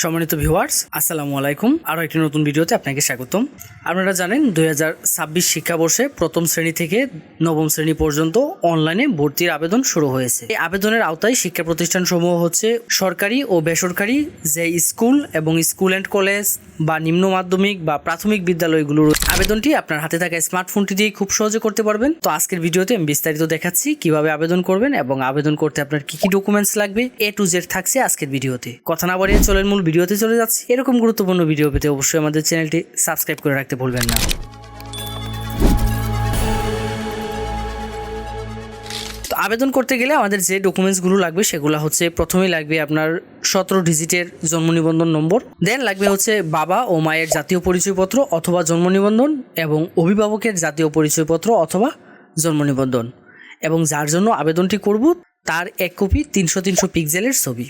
সম্মানিত ভিউয়ার্স আসসালামু আলাইকুম। আরও একটি নতুন ভিডিওতে আপনাকে স্বাগতম। আপনারা জানেন দুই হাজার ছাব্বিশ শিক্ষাবর্ষে প্রথম শ্রেণি থেকে নবম শ্রেণি পর্যন্ত অনলাইনে ভর্তির আবেদন শুরু হয়েছে। এই আবেদনের আওতায় শিক্ষা প্রতিষ্ঠানসমূহ হচ্ছে সরকারি ও বেসরকারি যে স্কুল এবং স্কুল অ্যান্ড কলেজ বা নিম্ন মাধ্যমিক বা প্রাথমিক বিদ্যালয়গুলোর আবেদনটি আপনার হাতে থাকা স্মার্টফোনটি দিয়ে খুব সহজে করতে পারবেন। তো আজকের ভিডিওতে আমি বিস্তারিত দেখাচ্ছি কীভাবে আবেদন করবেন এবং আবেদন করতে আপনার কি কি ডকুমেন্টস লাগবে। এ টু জেড থাকছে আজকের ভিডিওতে। কথা না বাড়িয়ে চলেন মূল ভিডিওতে চলে যাচ্ছি। এরকম গুরুত্বপূর্ণ ভিডিও পেতে অবশ্যই আমাদের চ্যানেলটি সাবস্ক্রাইব করে রাখতে ভুলবেন না। আবেদন করতে গেলে আমাদের যে ডকুমেন্টসগুলো লাগবে সেগুলো হচ্ছে প্রথমেই লাগবে আপনার সতেরো ডিজিটের জন্ম নিবন্ধন নম্বর। দেন লাগবে হচ্ছে বাবা ও মায়ের জাতীয় পরিচয়পত্র অথবা জন্ম নিবন্ধন এবং অভিভাবকের জাতীয় পরিচয়পত্র অথবা জন্ম নিবন্ধন। এবং যার জন্য আবেদনটি করব, তার এক কপি তিনশো তিনশো পিক্সেলের ছবি।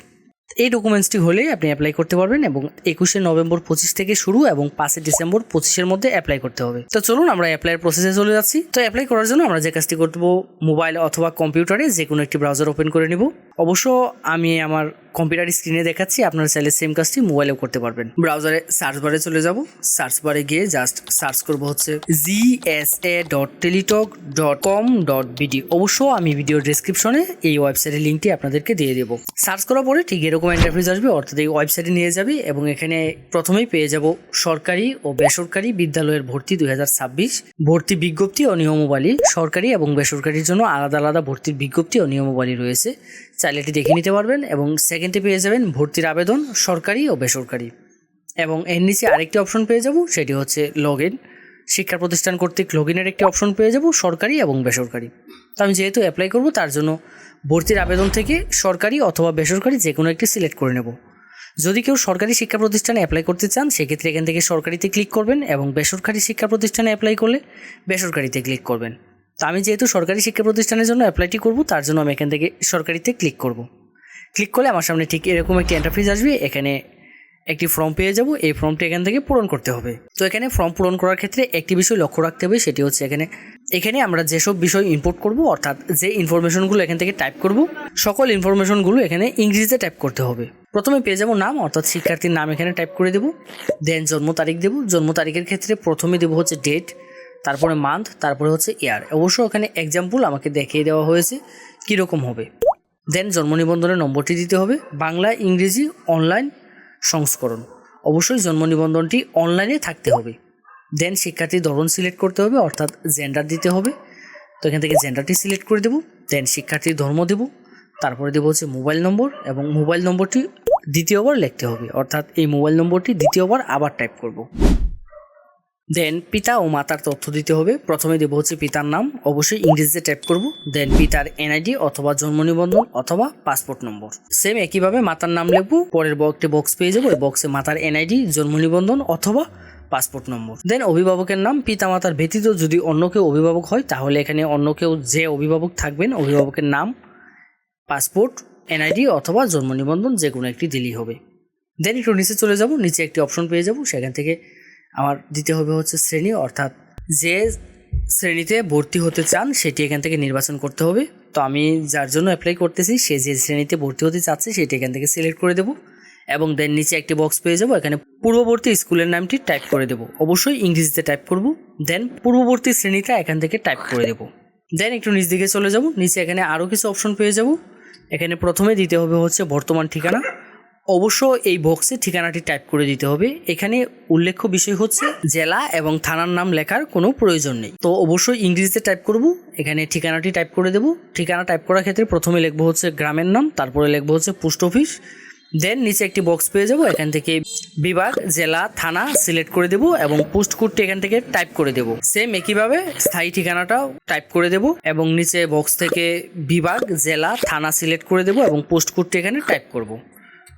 এই ডকুমেন্টসটি হলেই আপনি অ্যাপ্লাই করতে পারবেন এবং একুশে নভেম্বর পঁচিশ থেকে শুরু এবং পাঁচই ডিসেম্বর পঁচিশের মধ্যে অ্যাপ্লাই করতে হবে। তো চলুন আমরা অ্যাপ্লাইয়ের প্রসেসে চলে যাচ্ছি। তো অ্যাপ্লাই করার জন্য আমরা যে কাজটি করব মোবাইল অথবা কম্পিউটারে যে কোনো একটি ব্রাউজার ওপেন করে নেব। অবশ্য আমি আমার কম্পিউটার স্ক্রিনে দেখাচ্ছি, আপনারা চাইলে সেম কাজটি মোবাইলেও করতে পারবেন। ব্রাউজারে সার্চ বারে চলে যাব। সার্চ বারে গিয়ে জাস্ট সার্চ করব হচ্ছে G S A dot Teletalk dot com dot BD অবশ্য আমি ভিডিও ডিসক্রিপশনে এই ওয়েবসাইটের লিঙ্কটি আপনাদেরকে দিয়ে দেবো। সার্চ করার পরে ঠিক এরকম ইন্টারফেস আসবে, অর্থাৎ এই ওয়েবসাইটে নিয়ে যাবে এবং এখানে প্রথমেই পেয়ে যাব সরকারি ও বেসরকারি বিদ্যালয়ের ভর্তি দুই হাজার ছাব্বিশ। ভর্তি বিজ্ঞপ্তি ও নিয়মাবলী। সরকারি এবং বেসরকারির জন্য আলাদা আলাদা ভর্তির বিজ্ঞপ্তি ও নিয়মাবলী রয়েছে। চাইলে এটি দেখে নিতে পারবেন এবং সেকেন্ডে পেয়ে যাবেন ভর্তির আবেদন, সরকারি ও বেসরকারি। এবং এর নিচে আরেকটি অপশন পেয়ে যাব, সেটি হচ্ছে লগ ইন শিক্ষা প্রতিষ্ঠান কর্তৃক লগ ইনের একটি অপশন পেয়ে যাব, সরকারি এবং বেসরকারি। তো আমি যেহেতু অ্যাপ্লাই করব, তার জন্য ভর্তির আবেদন থেকে সরকারি অথবা বেসরকারি যে কোনো একটি সিলেক্ট করে নেব। যদি কেউ সরকারি শিক্ষা প্রতিষ্ঠানে অ্যাপ্লাই করতে চান, সেক্ষেত্রে এখান থেকে সরকারিতে ক্লিক করবেন এবং বেসরকারি শিক্ষা প্রতিষ্ঠানে অ্যাপ্লাই করলে বেসরকারিতে ক্লিক করবেন। তো আমি যেহেতু সরকারি শিক্ষা প্রতিষ্ঠানের জন্য অ্যাপ্লাইটি করব, তার জন্য আমি এখান থেকে সরকারিতে ক্লিক করব। ক্লিক করলে আমার সামনে ঠিক এরকম একটি ইন্টারফেস আসবে, এখানে একটি ফর্ম পেয়ে যাব, এই ফর্মটি এখান থেকে পূরণ করতে হবে। তো এখানে ফর্ম পূরণ করার ক্ষেত্রে একটি বিষয় লক্ষ্য রাখতে হবে, সেটি হচ্ছে এখানে এখানে আমরা যেসব বিষয় ইনপুট করব, অর্থাৎ যে ইনফরমেশনগুলো এখান থেকে টাইপ করব, সকল ইনফরমেশনগুলো এখানে ইংরেজিতে টাইপ করতে হবে। প্রথমে পেয়ে যাব নাম, অর্থাৎ শিক্ষার্থীর নাম এখানে টাইপ করে দেবো। দেন জন্ম তারিখ দেবো। জন্ম তারিখের ক্ষেত্রে প্রথমে দেবো হচ্ছে ডেট তারপরে মান্থ তারপরে হচ্ছে ইয়ার অবশ্য ওখানে এক্সাম্পল আমাকে দেখিয়ে দেওয়া হয়েছে কীরকম হবে। দেন জন্ম নিবন্ধনের নম্বরটি দিতে হবে। বাংলা, ইংরেজি অনলাইন সংস্করণ। অবশ্যই জন্ম নিবন্ধনটি অনলাইনে থাকতে হবে। দেন শিক্ষার্থীর ধরন সিলেক্ট করতে হবে, অর্থাৎ জেন্ডার দিতে হবে। তো এখান থেকে জেন্ডারটি সিলেক্ট করে দেবো। দেন শিক্ষার্থীর ধর্ম দেব। তারপরে দেবো হচ্ছে মোবাইল নম্বর এবং মোবাইল নম্বরটি দ্বিতীয়বার লিখতে হবে। অর্থাৎ এই মোবাইল নম্বরটি দ্বিতীয়বার আবার টাইপ করব। দেন পিতা ও মাতার তথ্য দিতে হবে। প্রথমে দেবো হচ্ছে পিতার নাম। অবশ্যই ইংরেজিতে টাইপ করব। দেন পিতার এনআইডি অথবা জন্ম নিবন্ধন অথবা পাসপোর্ট নম্বর সেম একইভাবে মাতার নাম লিখব। পরের একটি বক্স পেয়ে যাব। এই বক্সে মাতার এনআইডি জন্ম নিবন্ধন অথবা পাসপোর্ট নম্বর দেন অভিভাবকের নাম। পিতা মাতার ব্যতীত যদি অন্য কেউ অভিভাবক হয়, তাহলে এখানে অন্য কেউ যে অভিভাবক থাকবেন, অভিভাবকের নাম পাসপোর্ট এনআইডি অথবা জন্ম নিবন্ধন যে কোনো একটি দিলেই হবে। দেন একটু নিচে চলে যাব। নিচে একটি অপশন পেয়ে যাব। সেখান থেকে আমার দিতে হবে হচ্ছে শ্রেণি, অর্থাৎ যে শ্রেণীতে ভর্তি হতে চান, সেটি এখান থেকে নির্বাচন করতে হবে। তো আমি যার জন্য অ্যাপ্লাই করতেছি, সে যে শ্রেণীতে ভর্তি হতে চাচ্ছে, সেটি এখান থেকে সিলেক্ট করে দেবো এবং দেন নিচে একটি বক্স পেয়ে যাব। এখানে পূর্ববর্তী স্কুলের নামটি টাইপ করে দেবো। অবশ্যই ইংরেজিতে টাইপ করব দেন পূর্ববর্তী শ্রেণীটা এখান থেকে টাইপ করে দেবো। দেন একটু নিচ দিকে চলে যাব, নিচে এখানে আরও কিছু অপশন পেয়ে যাব। এখানে প্রথমে দিতে হবে হচ্ছে বর্তমান ঠিকানা। অবশ্য এই বক্সে ঠিকানাটি টাইপ করে দিতে হবে। এখানে উল্লেখ্য বিষয় হচ্ছে জেলা এবং থানার নাম লেখার কোনো প্রয়োজন নেই। তো অবশ্যই ইংরেজিতে টাইপ করব, এখানে ঠিকানাটি টাইপ করে দেব। ঠিকানা টাইপ করার ক্ষেত্রে প্রথমে লিখব হচ্ছে গ্রামের নাম, তারপরে লিখব হচ্ছে পোস্ট অফিস দেন নিচে একটি বক্স পেয়ে যাব, এখান থেকে বিভাগ, জেলা, থানা সিলেক্ট করে দেব এবং পোস্ট কোডটি এখান থেকে টাইপ করে দেব। সেম একইভাবে স্থায়ী ঠিকানাটাও টাইপ করে দেব এবং নিচে বক্স থেকে বিভাগ, জেলা, থানা সিলেক্ট করে দেব এবং পোস্ট কোডটি এখানে টাইপ করব।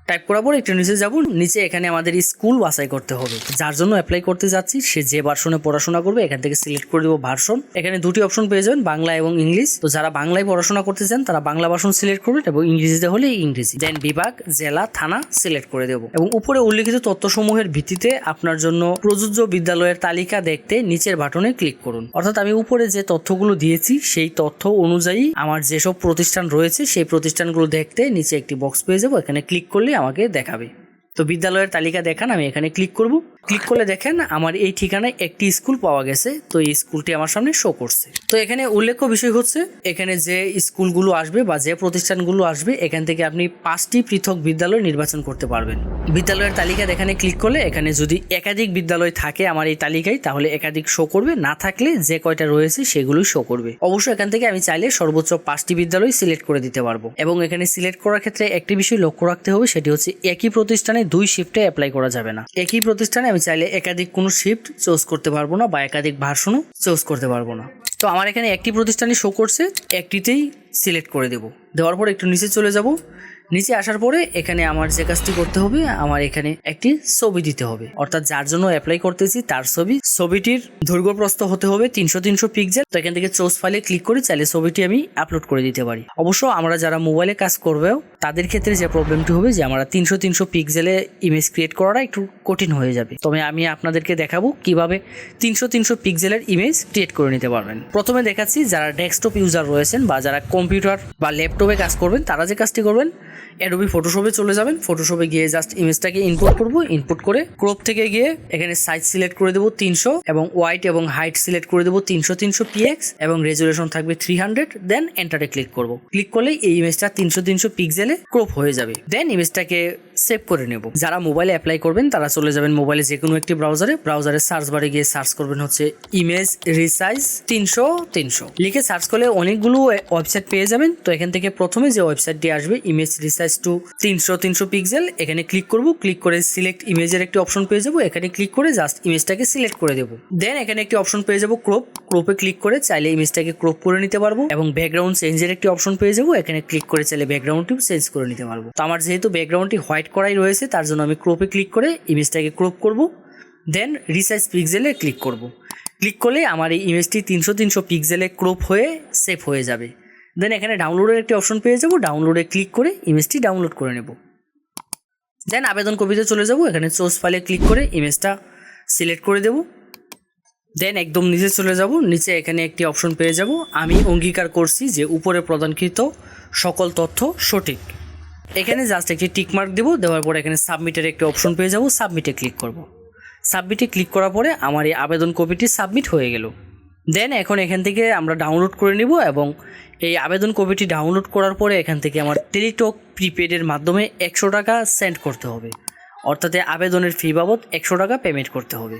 টাইপ করার পর একটু নিচে যাব, নিচে এখানে আমাদের স্কুল বাছাই করতে হবে। যার জন্য অ্যাপ্লাই করতে যাচ্ছি, সে যে ভার্সনে পড়াশোনা করবে, এখান থেকে সিলেক্ট করে দেবো ভার্সন এখানে দুটি অপশন পেয়ে যাবেন, বাংলা এবং ইংলিশ। তো যারা বাংলায় পড়াশোনা করতে চান, তারা বাংলা ভার্সন সিলেক্ট করবেন এবং ইংরেজিতে হলে ইংরেজি। দেন বিভাগ, জেলা, থানা সিলেক্ট করে দেবো। এবং উপরে উল্লেখিত তথ্যসমূহের ভিত্তিতে আপনার জন্য প্রযোজ্য বিদ্যালয়ের তালিকা দেখতে নিচের বাটনে ক্লিক করুন। অর্থাৎ আমি উপরে যে তথ্যগুলো দিয়েছি, সেই তথ্য অনুযায়ী আমার যেসব প্রতিষ্ঠান রয়েছে, সেই প্রতিষ্ঠানগুলো দেখতে নিচে একটি বক্স পেয়ে যাব। এখানে ক্লিক করলে আমাকে দেখাবে। তো বিদ্যালয়ের তালিকা দেখান আমি এখানে ক্লিক করব। ক্লিক করলে দেখেন আমার এই ঠিকানায় একটি স্কুল পাওয়া গেছে, তো এই স্কুলটি আমার সামনে শো করছে। তো এখানে উল্লেখ্য বিষয় হচ্ছে, এখানে যে স্কুলগুলো আসবে বা যে প্রতিষ্ঠানগুলো আসবে, এখান থেকে আপনি পাঁচটি পৃথক বিদ্যালয় নির্বাচন করতে পারবেন। বিদ্যালয়ের তালিকা এখানে ক্লিক করলে এখানে যদি একাধিক বিদ্যালয় থাকে আমার এই তালিকায়, তাহলে একাধিক শো করবে। না থাকলে যে কয়টা রয়েছে সেগুলোই শো করবে। অবশ্যই এখান থেকে আমি চাইলে সর্বোচ্চ পাঁচটি বিদ্যালয় সিলেক্ট করে দিতে পারব। এবং এখানে সিলেক্ট করার ক্ষেত্রে একটি বিষয় লক্ষ্য রাখতে হবে, সেটি হচ্ছে একই প্রতিষ্ঠানে দুই শিফটে অ্যাপ্লাই করা যাবে না। একই প্রতিষ্ঠানে আমি চাইলে একাধিক কোনো শিফট চুজ করতে পারব না বা একাধিক ভার্সনও চুজ করতে পারব না। তো আমার এখানে একটি প্রতিষ্ঠানে শো করছে, একটিতেই সিলেক্ট করে দেব। দেওয়ার পর একটু নিচে চলে যাব। নিচে আসার পরে এখানে আমার যে কাজটি করতে হবে, আমার এখানে একটি ছবি দিতে হবে। অর্থাৎ যার জন্য অ্যাপ্লাই করতেছি, তার ছবি। ছবিটির দৈর্ঘ্যপ্রস্ত হতে হবে তিনশো তিনশো পিক্সেল তো এখান থেকে চোজ ফাইলে ক্লিক করে চাইলে ছবিটি আমি আপলোড করে দিতে পারি। অবশ্য আমরা যারা মোবাইলে কাজ করবেও তাদের ক্ষেত্রে যে প্রবলেমটি হবে যে আমরা তিনশো তিনশো পিক্সেলে ইমেজ ক্রিয়েট করাটা একটু কঠিন হয়ে যাবে। তবে আমি আপনাদেরকে দেখাবো কীভাবে তিনশো তিনশো পিক্সেলের ইমেজ ক্রিয়েট করে নিতে পারবেন। প্রথমে দেখাচ্ছি যারা ডেস্কটপ ইউজার রয়েছেন বা যারা কম্পিউটার বা ল্যাপটপে কাজ করবেন, তারা যে কাজটি করবেন অ্যাডোবি ফটোশপে চলে যাবেন। ফটোশপে গিয়ে জাস্ট ইমেজটাকে ইনপুট করব। ইনপুট করে ক্রপ থেকে গিয়ে এখানে সাইজ সিলেক্ট করে দেবো তিনশো এবং ওয়াইট এবং হাইট সিলেক্ট করে দেবো তিনশো তিনশো পিএক্স এবং রেজুলেশন থাকবে থ্রি হান্ড্রেড দেন এন্টারে ক্লিক করব। ক্লিক করলে এই ইমেজটা তিনশো তিনশো পিক্সেলে ক্রপ হয়ে যাবে। দেন ইমেজটাকে সেভ করে নেব। যারা মোবাইলে অ্যাপ্লাই করবেন, তারা চলে যাবেন মোবাইলে যে কোনো একটি ব্রাউজারে ব্রাউজারে সার্চ বারে গিয়ে সার্চ করবেন হচ্ছে ইমেজ রিসাইজ তিনশো তিনশো। লিখে সার্চ করলে অনেকগুলো ওয়েবসাইট পেয়ে যাবেন। তো এখান থেকে প্রথমে যে ওয়েবসাইটটি আসবে ইমেজ রিসাইজ টু তিনশো তিনশো পিক্সেল এখানে ক্লিক করব। ক্লিক করে সিলেক্ট ইমেজের একটি অপশন পেয়ে যাব। এখানে ক্লিক করে জাস্ট ইমেজটাকে সিলেক্ট করে দেবো। দেন এখানে একটি অপশন পেয়ে যাব ক্রপ ক্রপে ক্লিক করে চাইলে ইমেজটাকে ক্রোপ করে নিতে পারব এবং ব্যাকগ্রাউন্ড চেঞ্জের একটি অপশন পেয়ে যাব। এখানে ক্লিক করে চাইলে ব্যাকগ্রাউন্ডটিও চেঞ্জ করে নিতে পারব। তো আমার যেহেতু ব্যাকগ্রাউন্ডটি হোয়াইট করাই রয়েছে, তার জন্য আমি ক্রোপে ক্লিক করে ইমেজটাকে ক্রোপ করব। দেন রিসাইজ পিক্সেলে ক্লিক করব। ক্লিক করলে আমার এই ইমেজটি তিনশো তিনশো পিক্সেলে ক্রোপ হয়ে সেভ হয়ে যাবে। দেন এখানে ডাউনলোডের একটি অপশন পেয়ে যাব। ডাউনলোডে ক্লিক করে ইমেজটি ডাউনলোড করে নেব। দেন আবেদন কপিতে চলে যাব। এখানে চোস ফাইলে ক্লিক করে ইমেজটা সিলেক্ট করে দেব। দেন একদম নিচে চলে যাব, নিচে এখানে একটি অপশন পেয়ে যাব। আমি অঙ্গীকার করছি যে উপরে প্রদানকৃত সকল তথ্য সঠিক। এখানে জাস্ট একটি টিকমার্ক দেবো, দেওয়ার পরে এখানে সাবমিটের একটি অপশন পেয়ে যাব সাবমিটে ক্লিক করব। সাবমিটে ক্লিক করার পরে আমার এই আবেদন কপিটি সাবমিট হয়ে গেল। দেন এখন এখান থেকে আমরা ডাউনলোড করে নিব এবং এই আবেদন কপিটি ডাউনলোড করার পরে এখান থেকে আমার টেলিটক প্রিপেডের মাধ্যমে একশো টাকা সেন্ড করতে হবে। অর্থাৎ আবেদনের ফি বাবদ একশো টাকা পেমেন্ট করতে হবে।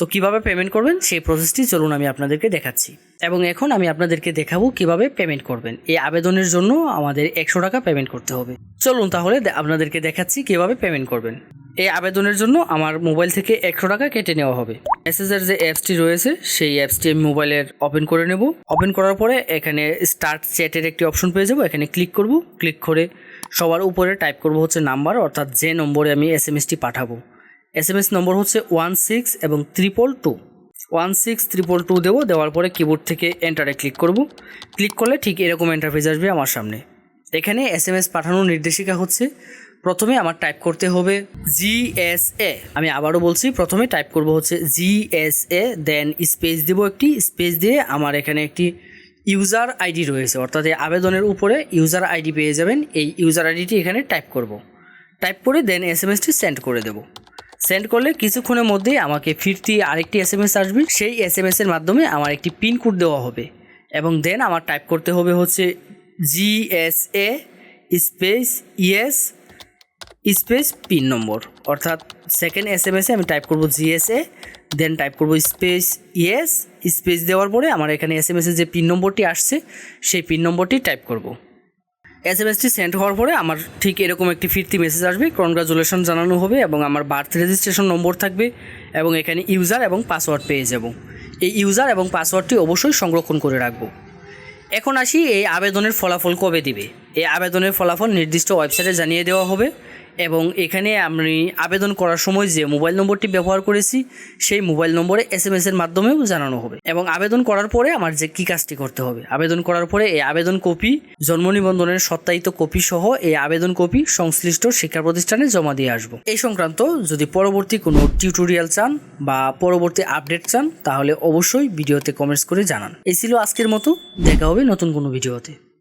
তো কীভাবে পেমেন্ট করবেন? সেই প্রসেসটি চলুন আমি আপনাদেরকে দেখাচ্ছি। এবং এখন আমি আপনাদেরকে দেখাবো কীভাবে পেমেন্ট করবেন। এই আবেদনের জন্য আমাদের একশো টাকা পেমেন্ট করতে হবে। চলুন তাহলে আপনাদেরকে দেখাচ্ছি কীভাবে পেমেন্ট করবেন। এই আবেদনের জন্য আমার মোবাইল থেকে একশো টাকা কেটে নেওয়া হবে। এসএসের যে অ্যাপসটি রয়েছে, সেই অ্যাপসটি আমি মোবাইলের ওপেন করে নেব। ওপেন করার পরে এখানে স্টার্ট চ্যাটের একটি অপশন পেয়ে যাব। এখানে ক্লিক করব। ক্লিক করে সবার উপরে টাইপ করব হচ্ছে নাম্বার অর্থাৎ যে নম্বরে আমি এস এম এসটি পাঠাবো। এস এম এস নম্বর হচ্ছে ওয়ান সিক্স এবং triple two one six triple two দেবো, দেওয়ার পরে কিবোর্ড থেকে এন্টারে ক্লিক করব। ক্লিক করলে ঠিক এরকম এন্টারফেস আসবে আমার সামনে। এখানে এস এম এস পাঠানোর নির্দেশিকা হচ্ছে, প্রথমে আমার টাইপ করতে হবে জিএসএ আমি আবারও বলছি, প্রথমে টাইপ করব হচ্ছে জিএসএ দেন স্পেস দেব একটি স্পেস দিয়ে আমার এখানে একটি ইউজার আইডি রয়েছে। অর্থাৎ এই আবেদনের উপরে ইউজার আইডি পেয়ে যাবেন, এই ইউজার আইডিটি এখানে টাইপ করব। টাইপ করে দেন এস এম এসটি সেন্ড করে দেবো। সেন্ড করলে কিছুক্ষণের মধ্যেই আমাকে ফিরতি আরেকটি এস এম এস আসবে। সেই এস এম এসের মাধ্যমে আমার একটি পিন কোড দেওয়া হবে। এবং দেন আমার টাইপ করতে হবে হচ্ছে G S A space E S space pin নম্বর অর্থাৎ সেকেন্ড এস এম এসে আমি টাইপ করব G S A then type করব স্পেস ইএস স্পেস দেওয়ার পরে আমার এখানে এস এম এসের যে পিন নম্বরটি আসছে, সেই পিন নম্বরটি টাইপ করব। এস এম এসটি সেন্ড হওয়ার পরে আমার ঠিক এরকম একটি ফিরতি মেসেজ আসবে। কনগ্রাচুলেশন জানানো হবে এবং আমার বার্থ রেজিস্ট্রেশন নম্বর থাকবে এবং এখানে ইউজার এবং পাসওয়ার্ড পেয়ে যাব। এই ইউজার এবং পাসওয়ার্ডটি অবশ্যই সংরক্ষণ করে রাখব। এখন আসি এই আবেদনের ফলাফল কবে দিবে? এই আবেদনের ফলাফল নির্দিষ্ট ওয়েবসাইটে জানিয়ে দেওয়া হবে। এবং এখানে আমি আবেদন করার সময় যে মোবাইল নম্বরটি ব্যবহার করেছি, সেই মোবাইল নম্বরে এস এম এর মাধ্যমেও জানানো হবে। এবং আবেদন করার পরে আমার যে কী কাজটি করতে হবে? আবেদন করার পরে এই আবেদন কপি, জন্ম নিবন্ধনের সত্যায়িত কপি সহ এই আবেদন কপি সংশ্লিষ্ট শিক্ষা প্রতিষ্ঠানে জমা দিয়ে আসব। এই সংক্রান্ত যদি পরবর্তী কোনো টিউটোরিয়াল চান বা পরবর্তী আপডেট চান, তাহলে অবশ্যই ভিডিওতে কমেন্টস করে জানান। এই ছিল আজকের মতো। দেখা হবে নতুন কোনো ভিডিওতে।